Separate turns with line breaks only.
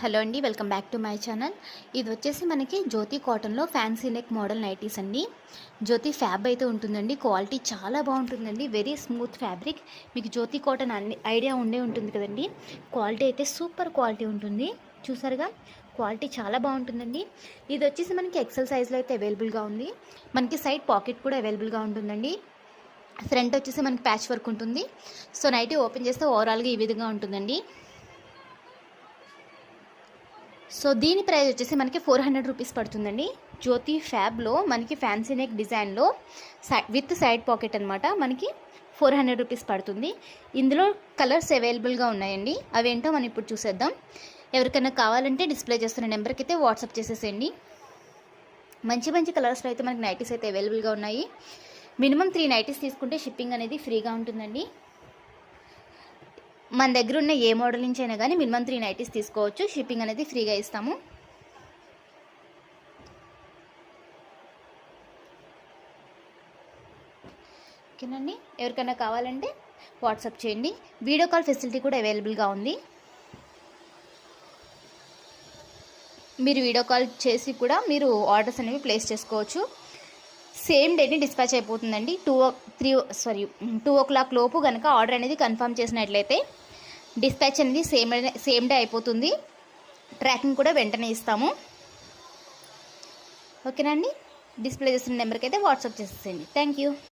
Hello అండి welcome back to my channel. ఇది వచ్చేసి మనకి జ్యోతి కాటన్లో ఫ్యాన్సీ నెక్ మోడల్ నైటీస్ అండి. జ్యోతి ఫ్యాబ్ అయితే ఉంటుందండి క్వాలిటీ చాలా బాగుంటుందండి వెరీ స్మూత్ ఫ్యాబ్రిక్ మీకు జ్యోతి కాటన్ అన్ని ఐడియా ఉండే ఉంటుంది కదండి. క్వాలిటీ అయితే సూపర్ క్వాలిటీ ఉంటుంది. చూసారుగా క్వాలిటీ చాలా బాగుంటుందండి. ఇది వచ్చేసి మనకి ఎక్సెల్ సైజ్లో అయితే అవైలబుల్గా ఉంది. మనకి సైడ్ పాకెట్ కూడా అవైలబుల్గా ఉంటుందండి. ఫ్రంట్ వచ్చేసి మనకి ప్యాచ్ వర్క్ ఉంటుంది. సో నైటీ ఓపెన్ చేస్తే ఓవరాల్గా ఈ విధంగా ఉంటుందండి. సో దీని ప్రైస్ వచ్చేసి మనకి ఫోర్ హండ్రెడ్ రూపీస్ పడుతుందండి. జ్యోతి ఫ్యాబ్లో మనకి ఫ్యాన్సీ నెక్ డిజైన్లో సై విత్ సైడ్ పాకెట్ అనమాట మనకి ఫోర్ హండ్రెడ్ రూపీస్ పడుతుంది. ఇందులో కలర్స్ అవైలబుల్గా ఉన్నాయండి. అవేంటో మనం ఇప్పుడు చూసేద్దాం. ఎవరికైనా కావాలంటే డిస్ప్లే చేస్తున్న నెంబర్కి అయితే వాట్సాప్ చేసేసేయండి. మంచి మంచి కలర్స్లో అయితే మనకి నైటీస్ అయితే అవైలబుల్గా ఉన్నాయి. మినిమం త్రీ నైటీస్ తీసుకుంటే షిప్పింగ్ అనేది ఫ్రీగా ఉంటుందండి. మన దగ్గర ఉన్న ఏ మోడల్ నుంచి అయినా కానీ మినిమం త్రీ నైటీస్ తీసుకోవచ్చు. షిప్పింగ్ అనేది ఫ్రీగా ఇస్తాము. ఓకేనండి? ఎవరికైనా కావాలంటే వాట్సాప్ చేయండి. వీడియో కాల్ ఫెసిలిటీ కూడా అవైలబుల్గా ఉంది. మీరు వీడియో కాల్ చేసి కూడా మీరు ఆర్డర్స్ అనేవి ప్లేస్ చేసుకోవచ్చు. సేమ్ డేని డిస్పాచ్ అయిపోతుందండి. Two three sorry two o'clock లోపు కనుక ఆర్డర్ అనేది కన్ఫర్మ్ చేసినట్లయితే డిస్పాచ్ అనేది సేమ్ సేమ్ డే అయిపోతుంది. ట్రాకింగ్ కూడా వెంటనే ఇస్తాము. ఓకేనండి డిస్ప్లే చేసిన నెంబర్కి అయితే వాట్సాప్ చేసేసేయండి. Thank you.